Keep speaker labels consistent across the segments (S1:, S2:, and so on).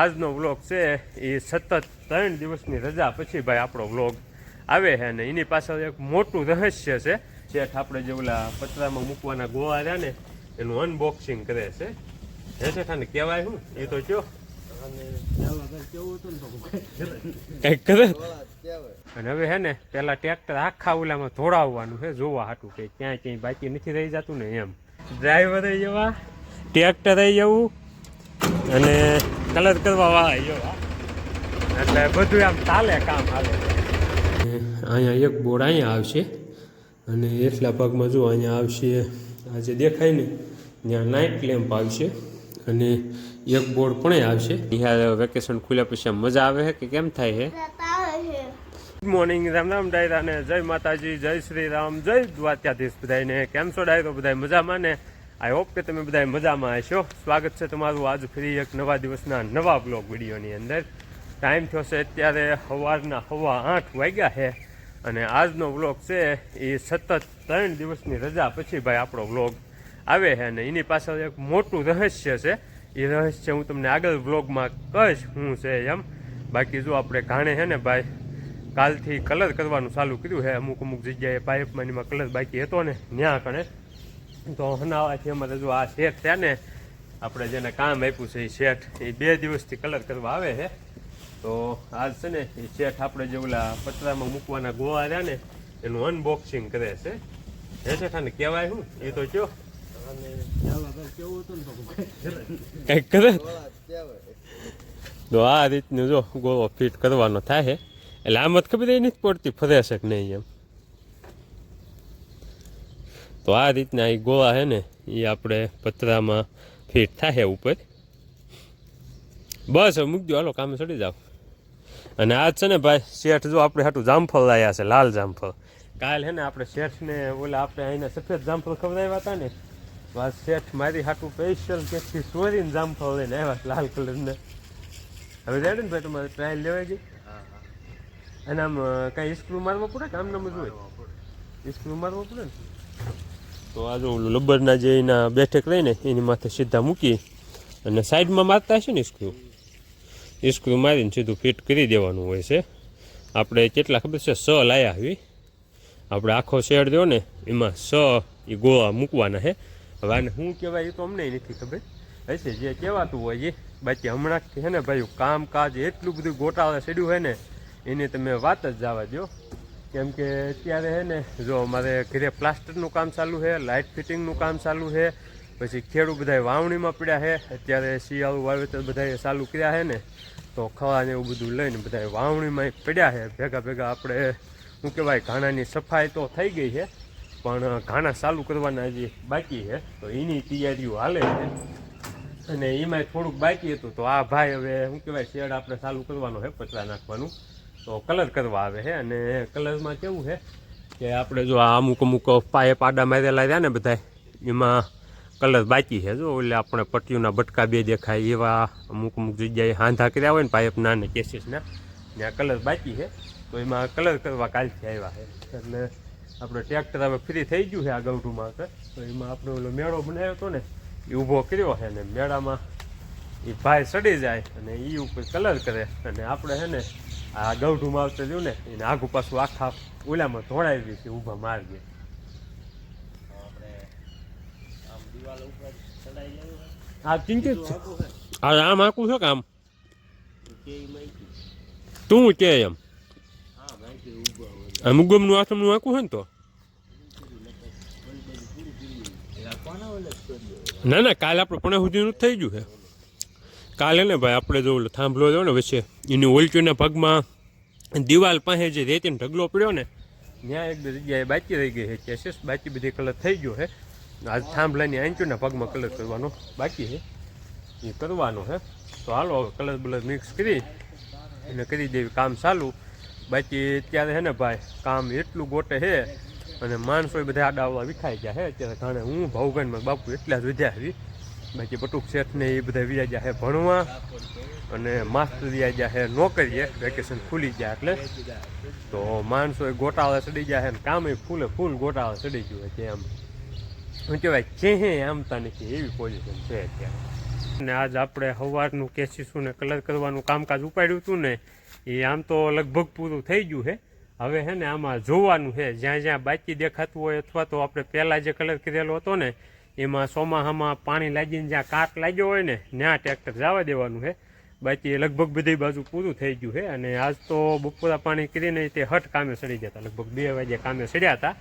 S1: આજનો વ્લોગ છે એ સતત ત્રણ દિવસની રજા પછી ભાઈ આપણો વ્લોગ આવે છે અને એની પાછળ એક મોટું રહસ્ય છે. શેઠ આપણે જે ઓલા પતરામાં મૂકવાના ગોવા રહ્યા ને, એનું અનબોક્સિંગ કરે છે. હે શેઠ, આને કહેવાય શું? એ તો કયો. અને હવે હે ને, પેલા ટ્રેક્ટર આખા ઓલામાં ધોળાવવાનું છે, જોવા હાટું કે ક્યાંય ક્યાંય બાકી નથી રહી જતું ને એમ. ડ્રાઈવર જવા, ટ્રેક્ટર જવું, અને કલર કરવા વાળા જવા એટલે બધું આમ ચાલે કામ હાલે. અહીંયા એક બોર્ડ અહીંયા આવશે અને એટલા ભાગમાં જો અહીંયા આવશે આ જે દેખાય ને ત્યાં નાઇટ લેમ્પ આવશે અને એક બોર્ડ પણ આવશે. ત્યાં વેકેશન ખુલ્યા પછી આમ મજા આવે છે કે કેમ થાય છે ગુડ મોર્નિંગ રામ રામ ડાયરા ને જય માતાજી જય શ્રી રામ જય દ્વારકાધીશ બધાને કેમ છો ડાયરો? બધા મજામાં ને? આઈ હોપ કે તમે બધા મજામાં હશો. સ્વાગત છે તમારું આજ ફરી એક નવા દિવસના નવા બ્લોગ વિડીયોની અંદર. ટાઈમ થયો છે અત્યારે સવારના હવા આઠ વાગ્યા છે અને આજનો વ્લોગ છે એ સતત ત્રણ દિવસની રજા પછી ભાઈ આપણો વ્લોગ આવે છે અને એની પાછળ એક મોટું રહસ્ય છે. એ રહસ્ય હું તમને આગળ વ્લોગમાં કહીશ હું છે એમ. બાકી જો આપણે ઘાણે છે ને ભાઈ, કાલથી કલર કરવાનું ચાલુ કર્યું છે. અમુક અમુક જગ્યાએ પાઇપમાં એમાં કલર બાકી હતો ને ત્યાં કણે. તો હનાવાથી અમારે જો આ શેઠ છે ને, આપણે જેને કામ આપ્યું છે એ શેઠ, એ બે દિવસથી કલર કરવા આવે છે. તો આજ છે ને, એ શેઠ આપણે જે ઓલા પતરામાં મૂકવાના ગોવા રહ્યા ને, એનું અનબોક્સિંગ કરે છે. હે શેઠ, આને કહેવાય શું? એ તો કયો. કંઈક કરે? તો આ રીતનું જો ગોળો ફિટ કરવાનો થાય છે. એટલે આમ જ ખબર નથી પડતી ફરે છે કે નહીં એમ. તો આ રીતના એ ગોળા છે ને એ આપણે પતરામાં ફિટ થાય ઉપર. બસ હવે મૂકજો હાલો કામે ચડી જાઓ. અને આજ છે ને ભાઈ શેઠ જો આપણે હાટું જામફળ લાવ્યા છે લાલ જામફળ. કાલ હે ને આપણે શેઠને ઓલા આપણે અહીંના સફેદ જામફળ ખવડાવ્યા હતા ને આ શેઠ મારી હાટું સ્પેશિયલ ક્યાંકથી સોરીને જામફળ લઈને આવ્યા લાલ કલરને. હવે રેડી ને ભાઈ તમારે ટ્રાયલ લેવાય ગઈ અને આમ કાંઈ સ્ક્રૂ મારવા પડે કે આમ નામ જ હોય? સ્ક્રૂ મારવો પડે ને? તો આ જો ઓલું લબ્બરના જે એના બેઠક રહીને એની માથે સીધા મૂકી અને સાઈડમાં મારતા હશે ને સ્ક્રૂ સ્ક્રૂ મારીને સીધું ફિટ કરી દેવાનું હોય છે. આપણે કેટલા ખબર છે? સ લાયા આવી આપણે આખો શેડ દો ને, એમાં સ એ ગોળા મૂકવાના છે હવે આને શું કહેવાય એ તો અમને નથી ખબર. હશે જે કહેવાતું હોય એ. બાકી હમણાં છે ને ભાઈ, કામકાજ એટલું બધું ગોટાળા ચડ્યું હોય ને, એની તમે વાત જ જવા દો કેમ કે અત્યારે છે ને, જો અમારે ઘરે પ્લાસ્ટરનું કામ ચાલુ છે લાઇટ ફિટિંગનું કામ ચાલુ છે પછી ખેડૂત બધા વાવણીમાં પડ્યા છે અત્યારે શિયાળુ વાવેતર બધા ચાલુ કર્યા છે ને, તો ખવાને એવું બધું લઈને બધા વાવણીમાં પડ્યા છે ભેગા ભેગા આપણે શું કહેવાય ઘાણાની સફાઈ તો થઈ ગઈ છે પણ ઘાણા ચાલુ કરવાના જે બાકી છે તો એની તૈયારીઓ હાલે છે અને એમાંય થોડુંક બાકી હતું, તો આ ભાઈ હવે શું કહેવાય શેડ આપણે ચાલુ કરવાનો છે પતરા નાખવાનું. તો કલર કરવા આવે છે અને કલરમાં કેવું છે કે આપણે જો આ અમુક અમુક પાયે પાડા મારેલા રહ્યા ને બધા એમાં કલર બાકી છે જો એટલે આપણે પટ્ટીઓના બટકા બે દેખાય એવા અમુક અમુક જગ્યાએ હાંધા કર્યા હોય ને પાઇપના ને કેસીસના ત્યાં કલર બાકી છે તો એમાં કલર કરવા કાલથી આવ્યા છે એટલે આપણે ટ્રેક્ટર હવે ફ્રી થઈ ગયું છે આ ગૌઠુમાં તો એમાં આપણે ઓલો મેળો બનાવ્યો હતો ને, એ ઊભો કર્યો છે ને મેળામાં એ ભાઈ સડી જાય અને એ ઉપર કલર કરે, અને આપણે છે ને આ ગૌઢું આવતા જોયું ને એને આગુ પાછું આખા ઓલામાં ધોળાવી છે ઊભા માર્ગે. આ ચિંતિત છે. આ આમ આખું છે કે આમ? તું કે એમ? આ મુગમનું આથમનું આખું છે ને તો? ના ના કાલે આપણે પણ સુધીનું જ થઈ ગયું છે. કાલે ને ભાઈ આપણે જો થાંભલો જો ને વચ્ચે, એની ઓલચોના ભાગમાં દિવાલ પાસે જે રેતીનો ઢગલો પડ્યો ને, ત્યાં એક જગ્યાએ બાકી રહી ગઈ છે. કેસીસ બાકી બધી કલર થઈ ગયો છે. આજ થાંભલાની આંચોના ભાગમાં કલર કરવાનો બાકી છે. એ કરવાનો છે. તો હાલો કલર બલર મિક્સ કરી એને કરી દેવી કામ ચાલુ. બાકી અત્યારે છે ને ભાઈ, કામ એટલું ગોટે છે, અને માણસો બધા બધા આડાવવા વિખાઈ ગયા છે. અત્યારે ઘણે હું ભાવગણમાં બાપુ એટલા જ વધ્યા બાકી બટુક શેઠને એ બધા વ્યા જાહે ભણવા અને માસ્ટર વ્યા જાહે નોકરીએ વેકેશન ખુલી ગયા એટલે તો માણસો એ ગોટાળા ચડી છે ને કામે ફૂલે ફૂલ ગોટાળા ચડી ગયું છે આમ. શું કહેવાય? ચેહે હે આમતા નથી એવી પોઝિશન છે અત્યારે. અને આજ આપણે સવારનું કેસીસું ને કલર કરવાનું કામકાજ ઉપાડ્યું હતું ને, એ આમ તો લગભગ પૂરું થઈ ગયું છે હવે છે ને આમાં જોવાનું છે જ્યાં જ્યાં બાકી દેખાતું હોય અથવા તો આપણે પહેલાં જે કલર કરેલો હતો ને એમાં ચોમાહામાં પાણી લાગીને જ્યાં કાટ લાગ્યો હોય ને, ત્યાં ટ્રેક્ટર જવા દેવાનું છે. બાકી લગભગ બધી બાજુ પૂરું થઈ ગયું છે અને આજ તો બપોરા પાણી કરીને તે હટ કામે સડી ગયા હતા. લગભગ બે વાગે કામે સડ્યા હતા.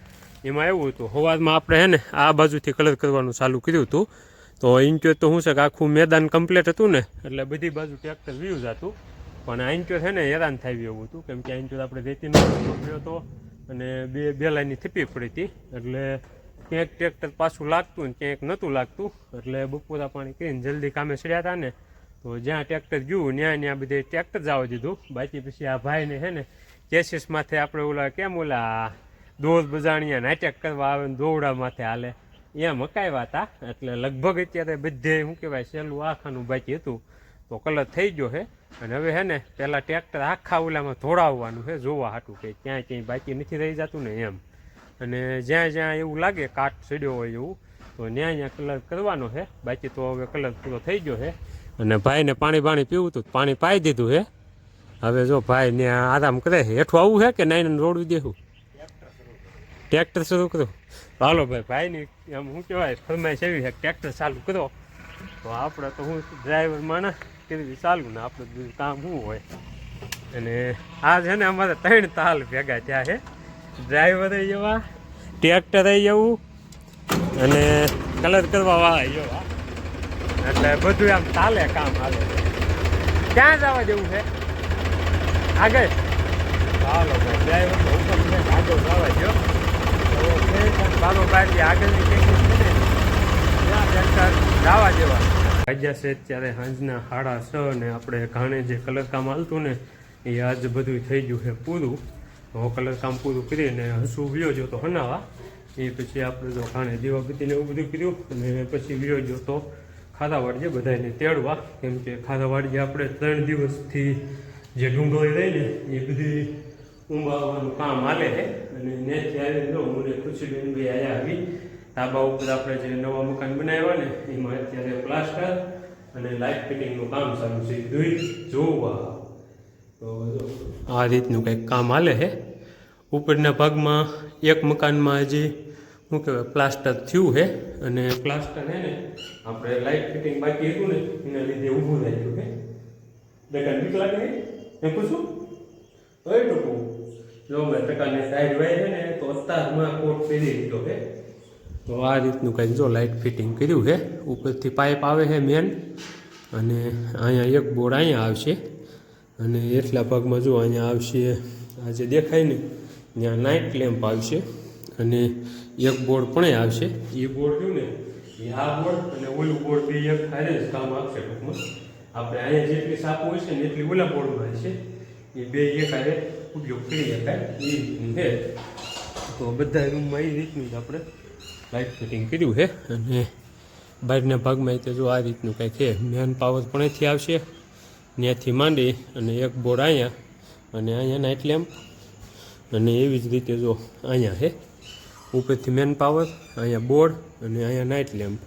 S1: એમાં એવું હતું સવારમાં આપણે હે ને આ બાજુથી કલર કરવાનું ચાલુ કર્યું હતું. તો ઇન્ચો તો શું છે કે આખું મેદાન કમ્પ્લીટ હતું ને, એટલે બધી બાજુ ટ્રેક્ટર વ્યૂ હતું. પણ આ ઇન્ચો છે ને હેરાન થાય એવું હતું. કેમ કે આ ઇન્ચો આપણે રેતીનો પકડ્યો હતો અને બે બેલાની થીપી પડી હતી. એટલે ક્યાંક ટ્રેક્ટર પાછું લાગતું ને ક્યાંક નહોતું લાગતું. એટલે બપોરા પાણી કરીને જલ્દી કામે સડ્યા હતા ને. તો જ્યાં ટ્રેક્ટર ગયું ત્યાં ત્યાં બધે ટ્રેક્ટર જવા દીધું. બાકી પછી આ ભાઈને છે ને, કેસીસ માથે આપણે ઓલા કેમ ઓલા દોર બજાણિયા નાટક કરવા આવે ને દોવડા માથે હાલે. એમ મકાવ્યા હતા. એટલે લગભગ અત્યારે બધે, શું કહેવાય સહેલું આખાનું બાકી હતું. તો કલર થઈ ગયો છે. અને હવે હે ને પહેલાં ટ્રેક્ટર આખા ઓલામાં ધોળાવવાનું છે. જોવા હાટું કે ક્યાંય ક્યાંય બાકી નથી રહી જતું ને એમ. અને જ્યાં જ્યાં એવું લાગે કાટ ચડ્યો હોય એવું, તો ત્યાં ત્યાં કલર કરવાનો છે. બાકી તો હવે કલર પૂરો થઈ ગયો છે. અને ભાઈને પાણી પાણી પીવું હતું પાણી પાઈ દીધું છે. હવે જો ભાઈ ત્યાં આરામ કરે છે. હેઠું આવું છે કે નાઈને રોડવી દેવું? ટ્રેક્ટર શરૂ કરો. હાલો ભાઈ, ભાઈની એમ શું કહેવાય, ફરમાઈશ એવી છે ટ્રેક્ટર ચાલુ કરો. તો આપણે તો હું ડ્રાઈવર માણસ કરવી ચાલુ ને આપણે બીજું કામ શું હોય? અને આ છે ને અમારે ત્રણ તાલ ભેગા થયા છે. ડ્રાઈવર જવા ટ્રેક્ટર જવું અને કલર કરવા વાળા જવા એટલે બધું આમ ચાલે કામ હાલે. ક્યાં જવા જેવું છે? આગળ? હાલો ડ્રાઈવર હુકમ છે, આગળ જવા જો તો બે ત્રણ બારોબાર આગળની ટેકનિક છે ને, ત્યાં ટ્રેક્ટર જવા વાગ્યા છે ત્યારે સાંજના સાડા છ ને આપણે ઘાણે જે કલર કામ હાલતું ને, એ આજ બધું થઈ ગયું છે પૂરું. તો કલર કામ પૂરું કરીને હસું વ્યો જો તો હનાવા. એ પછી આપણે જો ઘાણે દીવાબત્તીને એવું બધું કર્યું. અને પછી વ્યો જો તો ખાધાવાડ જે બધાને તેડવા. કેમ કે ખાધાવાડ જે આપણે ત્રણ દિવસથી જે ડુંગળી રહી ને એ બધી ઊંઘાવાનું કામ હાલે છે. અને નેથી આવીને જો હું ને ખુશીબેન આયા આવી ધાબા ઉપર આપણે જે નવા મકાન બનાવ્યા ને, એમાં અત્યારે પ્લાસ્ટર અને લાઇટ ફિટિંગનું કામ ચાલુ છે. દૂધ જોવા. તો આ રીતનું કંઈક કામ હાલે છે. ઉપરના ભાગમાં એક મકાનમાં હજી શું કહેવાય, પ્લાસ્ટર થયું છે અને પ્લાસ્ટર છે ને, આપણે લાઇટ ફિટિંગ બાકી હતું ને, એના લીધે ઊભું થઈ ગયું કે દેખાય બીક લાગે એ પૂછું? કઈ ટૂંકું જો મેં ટકાને સાઈડ વાય છે ને, તો અત્યારમાં કોટ પહેરી લીધો છે. તો આ રીતનું કંઈક જો લાઇટ ફિટિંગ કર્યું છે. ઉપરથી પાઇપ આવે છે મેન અને અહીંયા એક બોર્ડ અહીંયા આવશે. અને એટલા ભાગમાં જો અહીંયા આવશે, આ જે દેખાય ને ત્યાં નાઇટ લેમ્પ આવશે અને એક બોર્ડ પણ આવશે. એ બોર્ડ રહ્યું ને એ આ બોર્ડ અને ઓલું બોર્ડ બે એક હારે જ કામ આપશે ટૂંકમાં. આપણે અહીંયા જેટલી સાપો હોય છે ને એટલી ઓલા બોર્ડમાં છે એ બે એક હારે ઉપયોગ કરી શકાય. એ તો બધા રૂમમાં એ રીતનું જ આપણે લાઇટ ફિટિંગ કર્યું છે. અને બહારના ભાગમાં તે જો આ રીતનું કંઈક છે. મેન પાવર પણ અહીંથી આવશે. ત્યાંથી માંડી અને એક બોર્ડ અહીંયા અને અહીંયા નાઇટ લેમ્પ અને એવી જ રીતે જો અહીંયા હે, ઉપરથી મેન પાવર અહીંયા બોર્ડ અને અહીંયા નાઇટ લેમ્પ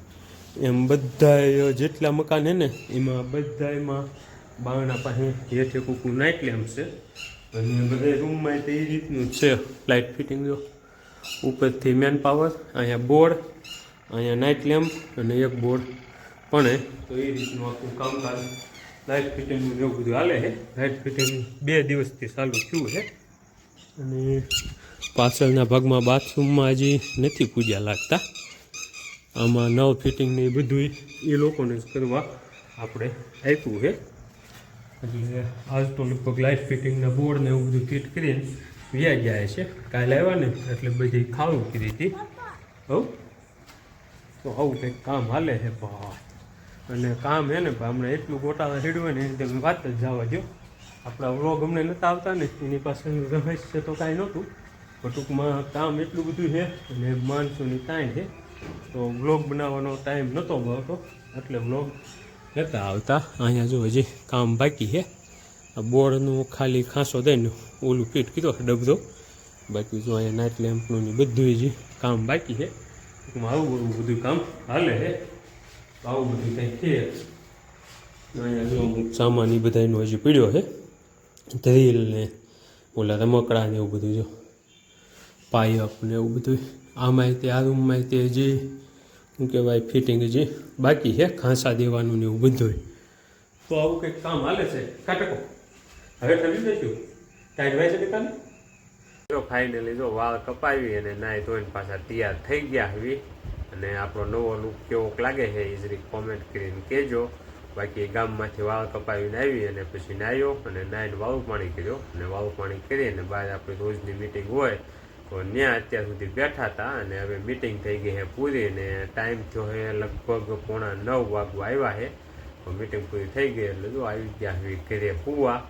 S1: એમ બધા જેટલા મકાન હે ને, એમાં બધા એમાં બારણા પાસે હેઠે કૂકું નાઇટ લેમ્પ છે. અને બધા રૂમમાં તે એ રીતનું છે લાઇટ ફિટિંગ જો. ઉપરથી મેન પાવર અહીંયા બોર્ડ અહીંયા નાઇટ લેમ્પ અને એક બોર્ડ પણ. તો એ રીતનું આખું કામકાજ. લાઇટ ફિટિંગનું એવું બધું હાલે છે લાઇટ ફિટિંગ બે દિવસથી ચાલુ થયું છે અને પાછળના ભાગમાં બાથરૂમમાં હજી નથી પૂજા લાગતા. આમાં નવ ફિટિંગ ને બધું એ લોકોને જ કરવા આપણે આપ્યું છે. એટલે આજ તો લગભગ લાઇટ ફિટિંગના બોર્ડ ને એવું બધું ફિટ કરીને વ્યા ગયા છે. કાલે આવ્યા ને એટલે બધી ખાવું કરી હતી. હવ તો આવું કંઈક કામ હાલે છે. ભાઈ અને કામ હે ને હમણાં એટલું ગોટાળા હેડવે ને એકદમ વાત જ જવા દો આપણા વ્લોગ અમને નહોતા આવતા ને, એની પાછળનું રહસ્ય તો કાંઈ નહોતું, પણ ટૂંકમાં કામ એટલું બધું છે અને માણસોની કાંઈ છે. તો વ્લોગ બનાવવાનો ટાઈમ નહોતો મળતો, એટલે વ્લોગ નહોતા આવતા. અહીંયા જો હજી કામ બાકી છે. આ બોર્ડનું ખાલી ખાંસો દઈને ઓલું ફિટ કીધો ડબધો બાકી જો અહીંયા નાઇટ લેમ્પનું બધું હજી કામ બાકી છે. ટૂંકમાં આવું બધું કામ હાલે છે. આવું બધું કંઈક છે. અહીંયા જો સામાન એ બધાનો હજી પીડ્યો છે. ધ્રીલ ને ઓલા રમકડા ને એવું બધું જો. પાયપ ને એવું બધું આ માહિતી આ રૂમ માહિતી જે શું કહેવાય ફિટિંગ જે બાકી છે. ખાંસા દેવાનું ને એવું બધું તો આવું કંઈક કામ હાલે છે? કાટકો હવે ઠંડી દઈશું ટાઈટ વાય છે કાલે જો ફાઇનલી જો વાળ કપાવી અને નાઈ ધોઈને પાછા તૈયાર થઈ ગયા હવે અને આપણો નવો લુક કેવોક લાગે છે એ જરીક કોમેન્ટ કરીને કહેજો. બાકી ગામમાંથી વાળ કપાવીને આવી અને પછી નાહ્યો અને નાહીને વાળું પાણી કર્યો. અને વાળું પાણી કરી અને બહાર આપણી રોજની મિટિંગ હોય તો ત્યાં અત્યાર સુધી બેઠા હતા અને હવે મિટિંગ થઈ ગઈ છે પૂરી ને ટાઈમ થયો છે લગભગ પોણા નવ વાગવા આવ્યા છે તો મિટિંગ પૂરી થઈ ગઈ એટલે જો આવી ગયા ઘરે હુવા.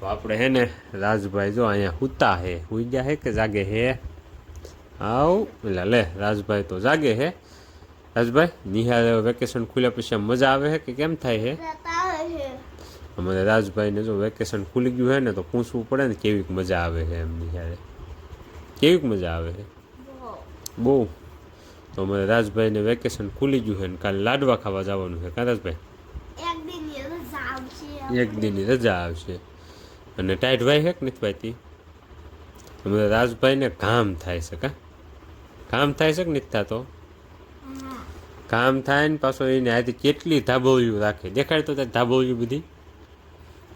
S1: તો આપણે હે ને રાજભાઈ જો અહીંયા હુતા હે. હુઈ ગયા હે કે જાગે હે? આવ એટલે લે, રાજભાઈ તો જાગે હે. રાજભાઈ નિહાલ વેકેશન ખુલ્યા પછી મજા આવે છે કે કેમ થાય છે અમારે રાજભાઈને જો વેકેશન ખુલી ગયું છે ને તો પૂછવું પડે ને કેવીક મજા આવે છે એમ નિહાળે. કેવીક મજા આવે છે બહુ. તો અમારે રાજભાઈને વેકેશન ખુલી ગયું છે ને કાલે લાડવા ખાવા જવાનું છે કાં રાજભાઈ? એક દિનની રજા આવશે. અને ટાઈટ ભાઈ છે કે નથી ભાઈતી? અમારે રાજભાઈને કામ થાય છે, કાં? કામ થાય છે કે નથી થતો? કામ થાય ને પાછો એને આજે કેટલી ધાબોળીઓ રાખે. દેખાડ તો ત્યાં ધાબોળીઓ બધી.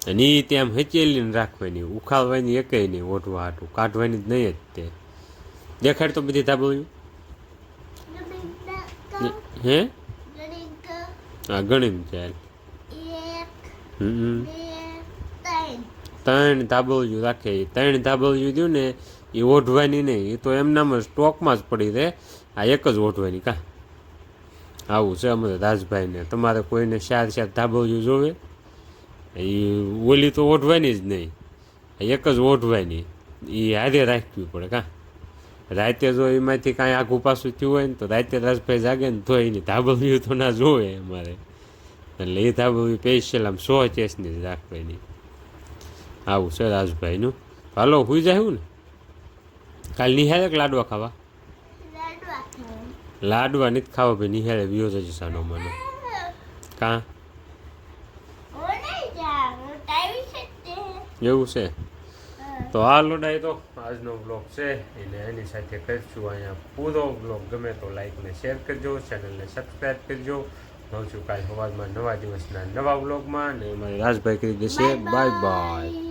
S1: અને એ ત્યાં હેચેલીને રાખવાની ઉખાડવાની એકેય નહીં ઓઢવા હાટું. કાઢવાની જ નહીં જ તે. દેખાડ તો બધી ધાબોળીઓ. હે? હા ગણીને ચાલ હમ ત્રણ. ધાબોળિયું રાખે. એ ત્રણ ધાબોળિયું દઉં ને એ ઓઢવાની નહીં. એ તો એમનામાં સ્ટોકમાં જ પડી રહે. આ એક જ ઓઢવાની કા? આવું છે અમારે રાજભાઈને. તમારે કોઈને ચાર ચાર ધાબોળિયું જોવે? એ ઓલી તો ઓઢવાની જ નહીં. એક જ ઓઢવાની. એ હારે રાખવી પડે કાં. રાતે જો એમાંથી કાંઈ આઘું પાછું થયું હોય ને તો રાતે રાજભાઈ જાગે ને તો એની ધાબોળિયું તો ના જોવે અમારે. એટલે એ ધાબોળિયું સ્પેશિયલ આમ સો ચેસની જ રાખવાની. આવું છે રાજભાઈનું. હાલો હુઈ જાય ને. કાલ નિહાળે લાડવા ખાવા? લાડવા નથી ખાવા ભાઈ નિહાળે વિયો જશે સાનો મને. કાં? એવું છે? તો આ લોડાઈ તો આજનો બ્લોગ છે. એને એની સાથે કરીશું અહીંયા પૂરો બ્લોગ ગમે તો લાઈક ને શેર કરજો ચેનલને સબસ્ક્રાઈબ કરજો. મળશું કાલ સવારમાં નવા દિવસના નવા બ્લોગમાં ને મારી રાજભાઈ કરી દેશે. Bye bye